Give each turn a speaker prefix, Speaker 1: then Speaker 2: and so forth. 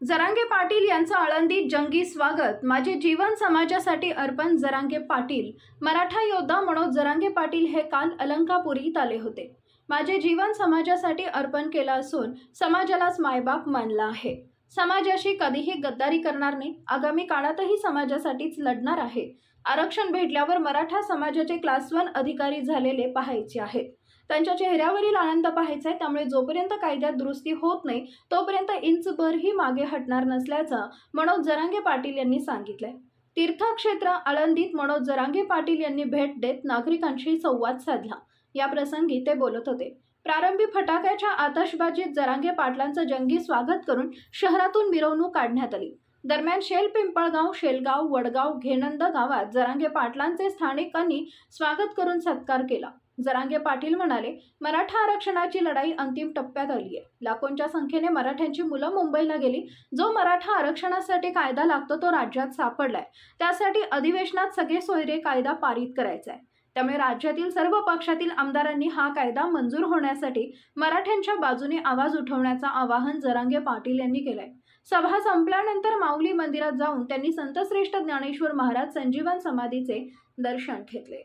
Speaker 1: जरांगे पाटील यांचं आळंदीत जंगी स्वागत. माझे जीवन समाजासाठी अर्पण जरांगे पाटील. मराठा योद्धा मनोज जरांगे पाटील हे काल अलंकापुरीत आले होते. माझे जीवन समाजासाठी अर्पण केलं असून समाजालाच मायबाप मानला आहे. समाजाशी कधीही गद्दारी करणार नाही. आगामी काळातही समाजासाठीच लढणार आहे. आरक्षण भेटल्यावर मराठा समाजाचे क्लास वन अधिकारी झालेले पाहायचे आहेत. त्यांच्या चेहऱ्यावरील आनंद पाहायचा आहे त्यामुळे जोपर्यंत कायद्यात दुरुस्ती होत नाही तोपर्यंत इंचभरही मागे हटणार नसल्याचं मनोज जरांगे पाटील यांनी सांगितलंय. तीर्थक्षेत्र आळंदीत मनोज जरांगे पाटील यांनी भेट देत नागरिकांशी संवाद साधला. या प्रसंगी ते बोलत होते. प्रारंभी फटाक्याच्या आतषबाजीत जरांगे पाटलांचं जंगी स्वागत करून शहरातून मिरवणूक काढण्यात आली. दरम्यान शेल पिंपळगाव शेलगाव वडगाव घेनंद गावात जरांगे पाटलांचे स्थानिकांनी स्वागत करून सत्कार केला. जरांगे पाटील म्हणाले मराठा आरक्षणाची लढाई अंतिम टप्प्यात आली आहे. लाखोंच्या संख्येने मराठ्यांची मुलं मुंबईला गेली. जो मराठा आरक्षणासाठी कायदा लागतो तो राज्यात सापडलाय. त्यासाठी अधिवेशनात सगळे सोयरे कायदा पारित करायचा आहे त्यामुळे राज्यातील सर्व पक्षातील आमदारांनी हा कायदा मंजूर होण्यासाठी मराठ्यांच्या बाजूने आवाज उठवण्याचं आवाहन जरांगे पाटील यांनी केलंय. सभा संपल्यानंतर माऊली मंदिरात जाऊन त्यांनी संतश्रेष्ठ ज्ञानेश्वर महाराज संजीवन समाधीचे दर्शन घेतले.